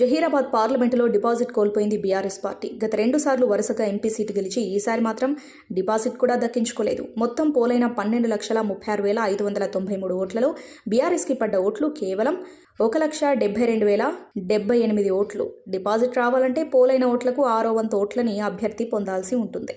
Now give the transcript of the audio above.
జహీరాబాద్ పార్లమెంటులో డిపాజిట్ కోల్పోయింది బీఆర్ఎస్ పార్టీ. గత రెండుసార్లు వరుసగా ఎంపీ సీటు గెలిచి ఈసారి మాత్రం డిపాజిట్ కూడా దక్కించుకోలేదు. మొత్తం పోలైన పన్నెండు లక్షల ముప్పై ఆరు వేల ఐదు వందల తొంభై మూడు ఓట్లలో బీఆర్ఎస్కి పడ్డ ఓట్లు కేవలం ఒక లక్ష డెబ్బై రెండు వేల డెబ్బై ఎనిమిది ఓట్లు. డిపాజిట్ రావాలంటే పోలైన ఓట్లకు ఆరో వంతు ఓట్లని అభ్యర్థి పొందాల్సి ఉంటుంది.